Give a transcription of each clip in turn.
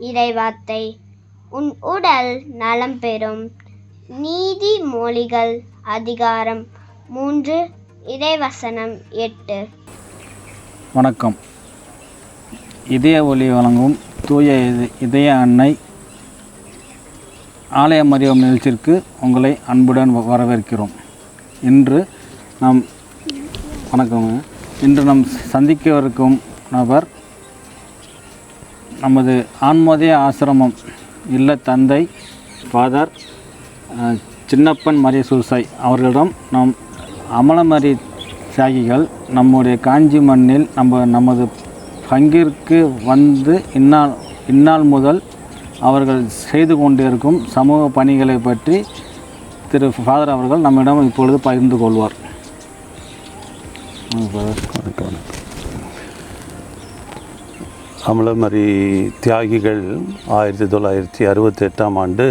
இறைவார்த்தை உன் உடல் நலம் பெறும். நீதி மொழிகள் அதிகாரம் மூன்று இறைவசனம் எட்டு. வணக்கம். இதய ஒளி வழங்கும் தூய இது- இதய அன்னை ஆலய மரியம் நிகழ்ச்சிக்கு உங்களை அன்புடன் வரவேற்கிறோம். இன்று நாம் வணக்கம் இன்று நாம் சந்திக்கவிருக்கும் நபர் நமது ஆன்மோதய ஆசிரமம் இல்ல தந்தை ஃபாதர் சின்னப்பன் மரிய சூசாய் அவர்களிடம் நாம் அமலமரி தியாகிகள் நம்முடைய காஞ்சி மண்ணில் நம்ம நமது பங்கிற்கு வந்து இந்நாள் இந்நாள் முதல் அவர்கள் செய்து கொண்டிருக்கும் சமூக பணிகளை பற்றி திரு ஃபாதர் அவர்கள் நம்மிடம் இப்பொழுது பகிர்ந்து கொள்வார். வணக்கம் வணக்கம். அமலமரி தியாகிகள் ஆயிரத்தி தொள்ளாயிரத்தி அறுபத்தி எட்டாம் ஆண்டு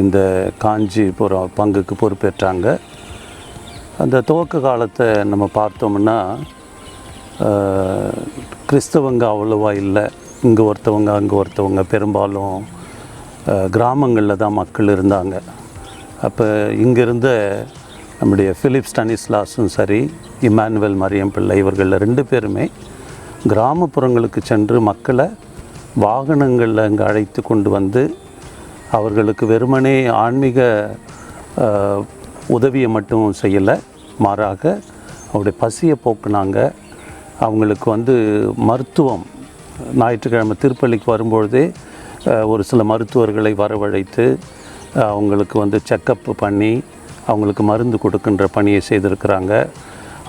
இந்த காஞ்சிபுரம் பங்குக்கு பொறுப்பேற்றாங்க. அந்த துவக்க காலத்தை நம்ம பார்த்தோம்னா கிறிஸ்தவங்க அவ்வளோவா இல்லை. இங்கே ஒருத்தவங்க அங்கே ஒருத்தவங்க. பெரும்பாலும் கிராமங்களில் தான் மக்கள் இருந்தாங்க. அப்போ இங்கிருந்த நம்முடைய ஃபிலிப் ஸ்டனிஸ்லாஸும் சரி இமானுவல் மரியம் பிள்ளை இவர்களில் ரெண்டு பேருமே கிராமப்புறங்களுக்கு சென்று மக்களை வாகனங்களில் அங்கே அழைத்து கொண்டு வந்து அவர்களுக்கு வெறுமனே ஆன்மீக உதவியை மட்டும் செய்யலை. மாறாக அவருடைய பசியை போக்குனாங்க. அவங்களுக்கு வந்து மருத்துவம் ஞாயிற்றுக்கிழமை திருப்பள்ளிக்கு வரும்பொழுதே ஒரு சில மருத்துவர்களை வரவழைத்து அவங்களுக்கு வந்து செக்கப் பண்ணி அவங்களுக்கு மருந்து கொடுக்கின்ற பணியை செய்திருக்கிறாங்க.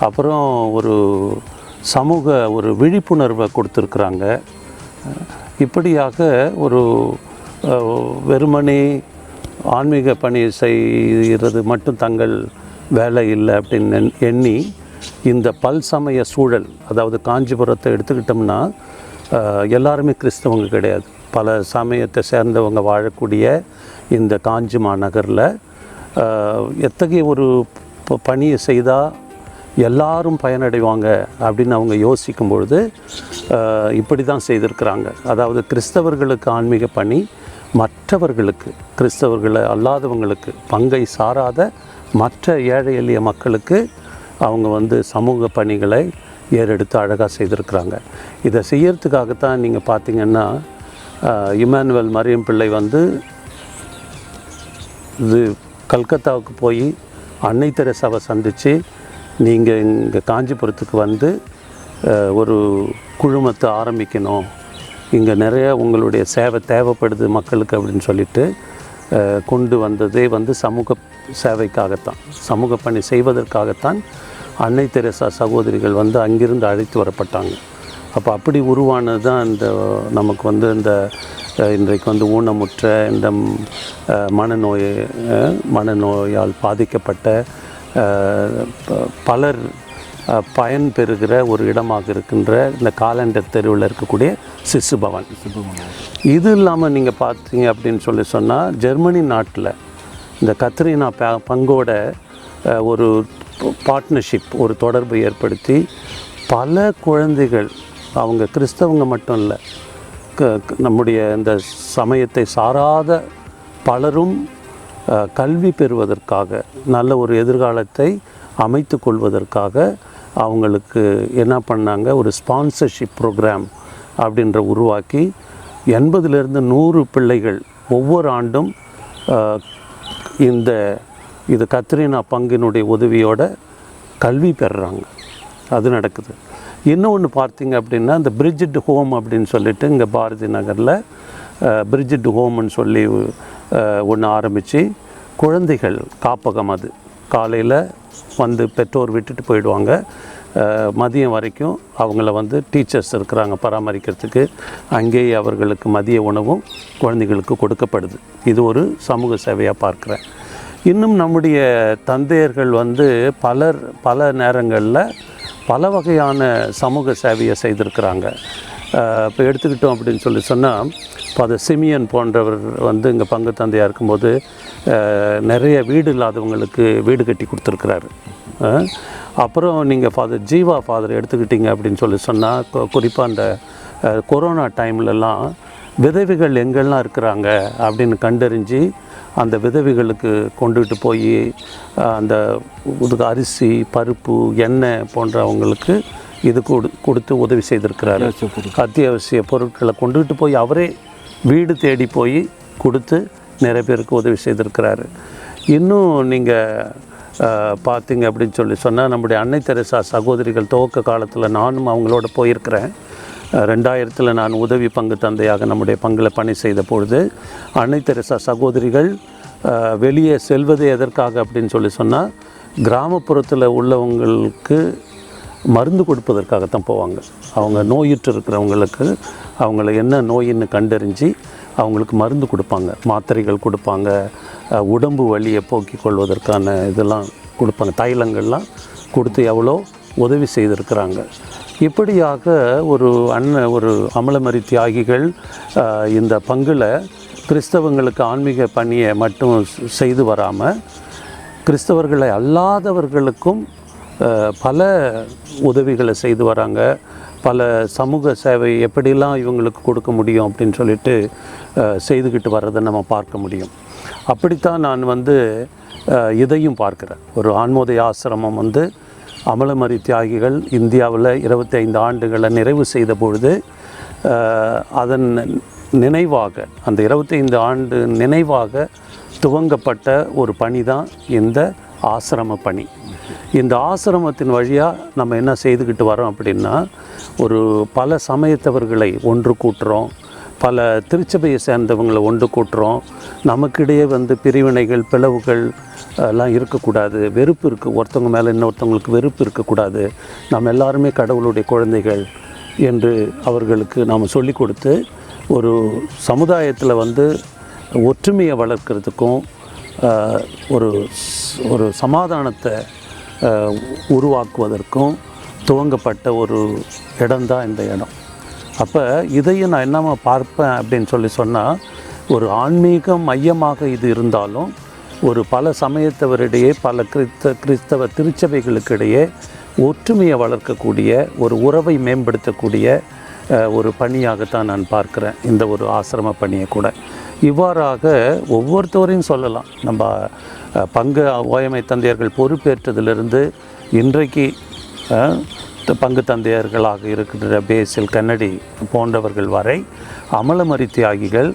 அப்புறம் ஒரு சமூக ஒரு விழிப்புணர்வை கொடுத்துருக்குறாங்க. இப்படியாக ஒரு வெறுமனே ஆன்மீக பணி செய்கிறது மட்டும் தங்கள் வேலை இல்லை அப்படின்னு எண்- எண்ணி இந்த பல்சமய சூழல் அதாவது காஞ்சிபுரத்தை எடுத்துக்கிட்டோம்னா எல்லாருமே கிறிஸ்தவங்க கிடையாது. பல சமயத்தை சேர்ந்தவங்க வாழக்கூடிய இந்த காஞ்சி மாநகரில் எத்தகைய ஒரு ப- பணியை செய்தால் எல்லாரும் பயனடைவாங்க அப்படின்னு அவங்க யோசிக்கும் பொழுது இப்படி தான் செய்திருக்கிறாங்க. அதாவது கிறிஸ்தவர்களுக்கு ஆன்மீக பணி மற்றவர்களுக்கு கிறிஸ்தவர்களை அல்லாதவங்களுக்கு பங்கை சாராத மற்ற ஏழை எளிய மக்களுக்கு அவங்க வந்து சமூக பணிகளை ஏறெடுத்து அழகாக செய்திருக்கிறாங்க. இதை செய்யறதுக்காகத்தான் நீங்கள் பார்த்தீங்கன்னா இமானுவல் மரியம் பிள்ளை வந்து இது கல்கத்தாவுக்கு போய் அன்னை தெரசாவை சந்தித்து நீங்கள் இங்கே காஞ்சிபுரத்துக்கு வந்து ஒரு குழுமத்தை ஆரம்பிக்கணும். இங்கே நிறைய உங்களுடைய சேவை தேவைப்படுது மக்களுக்கு அப்படின்னு சொல்லிட்டு கொண்டு வந்ததே வந்து சமூக சேவைக்காகத்தான். சமூக பணி செய்வதற்காகத்தான் அன்னை தெரசா சகோதரிகள் வந்து அங்கிருந்து அழைத்து வரப்பட்டாங்க. அப்போ அப்படி உருவானது தான் இந்த நமக்கு வந்து இந்த இன்றைக்கு வந்து ஊனமுற்ற இந்த மனநோய் மனநோயால் பாதிக்கப்பட்ட பலர் பயன் பெறுகிற ஒரு இடமாக இருக்கின்ற இந்த காலண்டர் தெருவில் இருக்கக்கூடிய சிசு பவன். இது இல்லாமல் நீங்கள் பார்த்தீங்க அப்படின்னு சொல்லி சொன்னால் ஜெர்மனி நாட்டில் இந்த கத்ரீனா ப பங்கோட ஒரு பார்ட்னர்ஷிப் ஒரு தொடர்பு ஏற்படுத்தி பல குழந்தைகள் அவங்க கிறிஸ்தவங்க மட்டும் இல்லை க- நம்முடைய இந்த சமயத்தை சாராத பலரும் கல்வி பெறுவதற்காக நல்ல ஒரு எதிர்காலத்தை அமைத்து கொள்வதற்காக அவங்களுக்கு என்ன பண்ணாங்க? ஒரு ஸ்பான்சர்ஷிப் ப்ரோக்ராம் அப்படின்ற உருவாக்கி எண்பதுலேருந்து நூறு பிள்ளைகள் ஒவ்வொரு ஆண்டும் இந்த இது கத்ரீனா பங்கினுடைய உதவியோட கல்வி பெறுறாங்க. அது நடக்குது. இன்னொன்று பார்த்தீங்க அப்படின்னா இந்த பிரிட்ஜிட் ஹோம் அப்படின்னு சொல்லிட்டு இங்கே பாரதி நகரில் பிரிட்ஜிட் ஹோம்னு சொல்லி ஒன்று ஆரம்பித்து குழந்தைகள் காப்பகம் அது. காலையில் வந்து பெற்றோர் விட்டுட்டு போயிடுவாங்க. மதியம் வரைக்கும் அவங்கள வந்து டீச்சர்ஸ் இருக்கிறாங்க பராமரிக்கிறதுக்கு. அங்கேயே அவர்களுக்கு மதிய உணவும் குழந்தைகளுக்கு கொடுக்கப்படுது. இது ஒரு சமூக சேவையாக பார்க்குறேன். இன்னும் நம்முடைய தந்தையர்கள் வந்து பலர் பல நேரங்களில் பல வகையான சமூக சேவையை செய்திருக்கிறாங்க. இப்போ எடுத்துக்கிட்டோம் அப்படின்னு சொல்லி சொன்னால் இப்போ அது சிமியன் போன்றவர் வந்து இங்கே பங்கு தந்தையாக இருக்கும்போது நிறைய வீடு இல்லாதவங்களுக்கு வீடு கட்டி கொடுத்துருக்குறாரு. அப்புறம் நீங்கள் ஃபாதர் ஜீவா ஃபாதர் எடுத்துக்கிட்டீங்க அப்படின்னு சொல்லி சொன்னால் குறிப்பாக அந்த கொரோனா டைம்லலாம் விதவிகள் எங்கெல்லாம் இருக்கிறாங்க அப்படின்னு கண்டறிஞ்சு அந்த விதவிகளுக்கு கொண்டுகிட்டு போய் அந்த அரிசி பருப்பு எண்ணெய் போன்றவங்களுக்கு இது கொடு கொடுத்து உதவி செய்திருக்கிறாரு. அத்தியாவசிய பொருட்களை கொண்டுகிட்டு போய் அவரே வீடு தேடி போய் கொடுத்து நிறைய பேருக்கு உதவி செய்திருக்கிறாரு. இன்னும் நீங்கள் பார்த்தீங்க அப்படின்னு சொல்லி சொன்னால் நம்முடைய அன்னை தெரசா சகோதரிகள் துவக்க காலத்தில் நானும் அவங்களோட போயிருக்கிறேன். ரெண்டாயிரத்தில் நான் உதவி பங்கு தந்தையாக நம்முடைய பங்கில் பணி செய்த பொழுது அன்னை தெரசா சகோதரிகள் வெளியே செல்வது எதற்காக அப்படின்னு சொல்லி சொன்னால் கிராமப்புறத்தில் உள்ளவங்களுக்கு மருந்து கொடுப்பதற்காகத்தான் போவாங்க. அவங்க நோயுற்று இருக்கிறவங்களுக்கு அவங்கள என்ன நோயின்னு கண்டறிஞ்சு அவங்களுக்கு மருந்து கொடுப்பாங்க. மாத்திரைகள் கொடுப்பாங்க. உடம்பு வலியை போக்கிக் கொள்வதற்கான இதெல்லாம் கொடுப்பாங்க. தைலங்கள்லாம் கொடுத்து எவ்வளோ உதவி செய்திருக்கிறாங்க. இப்படியாக ஒரு அண்ணன் ஒரு அமலமரி தியாகிகள் இந்த பங்கில் கிறிஸ்தவங்களுக்கு ஆன்மீக பணியை மட்டும் செய்து வராமல் கிறிஸ்தவர்களை அல்லாதவர்களுக்கும் பல உதவிகளை செய்து வராங்க. பல சமூக சேவை எப்படிலாம் இவங்களுக்கு கொடுக்க முடியும் அப்படின்னு சொல்லிட்டு செய்துக்கிட்டு வர்றதை நம்ம பார்க்க முடியும். அப்படித்தான் நான் வந்து இதையும் பார்க்குறேன். ஒரு ஆன்மோதய ஆசிரமம் வந்து அமலமரி தியாகிகள் இந்தியாவில் இருபத்தி ஐந்து ஆண்டுகளை நிறைவு செய்த பொழுது அதன் நினைவாக அந்த இருபத்தைந்து ஆண்டு நினைவாக துவங்கப்பட்ட ஒரு பணி தான் இந்த ஆசிரம பணி. இந்த ஆசிரமத்தின் வழியாக நம்ம என்ன செய்துக்கிட்டு வரோம் அப்படின்னா ஒரு பல சமயத்தவர்களை ஒன்று கூட்டுறோம் பல திருச்சபையை சேர்ந்தவங்களை ஒன்று கூட்டுறோம். நமக்கிடையே வந்து பிரிவினைகள் பிளவுகள் எல்லாம் இருக்கக்கூடாது. வெறுப்பு இருக்குது ஒருத்தவங்க மேலே இன்னொருத்தவங்களுக்கு வெறுப்பு இருக்கக்கூடாது. நம்ம எல்லாருமே கடவுளுடைய குழந்தைகள் என்று அவர்களுக்கு நாம் சொல்லிக் கொடுத்து ஒரு சமுதாயத்தில் வந்து ஒற்றுமையை வளர்க்குறதுக்கும் ஒரு ஒரு சமாதானத்தை உருவாக்குவதற்கும் துவங்கப்பட்ட ஒரு இடம்தான் இந்த இடம். அப்போ இதையும் நான் என்னமா பார்ப்பேன் அப்படின்னு சொல்லி சொன்னால் ஒரு ஆன்மீக மையமாக இது இருந்தாலும் ஒரு பல சமயத்தவரிடையே பல கிறிஸ்த கிறிஸ்தவ திருச்சபைகளுக்கிடையே ஒற்றுமையை வளர்க்கக்கூடிய ஒரு உறவை மேம்படுத்தக்கூடிய ஒரு பணியாகத்தான் நான் பார்க்குறேன் இந்த ஒரு ஆசிரம பணியை கூட. இவ்வாறாக ஒவ்வொருத்தவரையும் சொல்லலாம். நம்ம பங்கு ஓயமை தந்தையர்கள் பொறுப்பேற்றதிலிருந்து இன்றைக்கு பங்கு தந்தையர்களாக இருக்கின்ற பேசில் கன்னடி போன்றவர்கள் வரை அமலமரி தியாகிகள்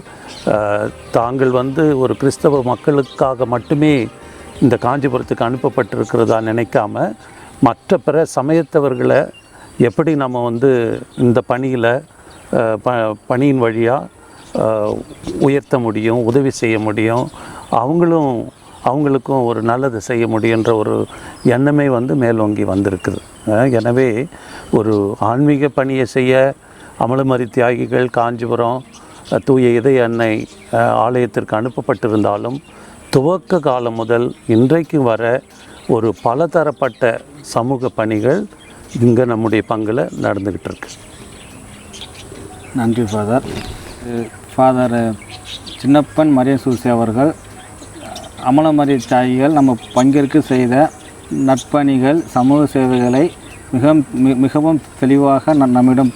தாங்கள் வந்து ஒரு கிறிஸ்தவ மக்களுக்காக மட்டுமே இந்த காஞ்சிபுரத்துக்கு அனுப்பப்பட்டிருக்கிறதா நினைக்காம மற்ற பிற சமயத்தவர்களை எப்படி நம்ம வந்து இந்த பணியில் ப பணியின் வழியாக உயர்த்த முடியும் உதவி செய்ய முடியும். அவங்களும் அவங்களுக்கும் ஒரு நல்லது செய்ய முடியுன்ற ஒரு எண்ணமே வந்து மேலோங்கி வந்திருக்குது. எனவே ஒரு ஆன்மீக பணியை செய்ய அமலமரி தியாகிகள் காஞ்சிபுரம் தூய இதய அன்னை ஆலயத்திற்கு அனுப்பப்பட்டிருந்தாலும் துவக்க காலம் முதல் இன்றைக்கு வர ஒரு பலதரப்பட்ட சமூக பணிகள் இங்கே நம்முடைய பங்கில் நடந்துக்கிட்டு இருக்கு. நன்றி ஃபாதர். ஃபாதர் சின்னப்பன் மரிய சூசி அவர்கள் அமலமரிய தாயிகள் நம்ம பங்கிற்கு செய்த நற்பணிகள் சமூக சேவைகளை மிக மிகவும் தெளிவாக நம்மிடம்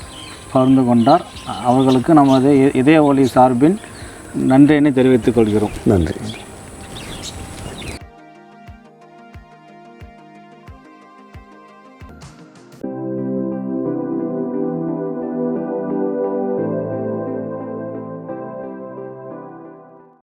பகிர்ந்து கொண்டார். அவர்களுக்கு நமது இதய ஒளி சார்பின் நன்றியினை தெரிவித்துக் கொள்கிறோம். நன்றி.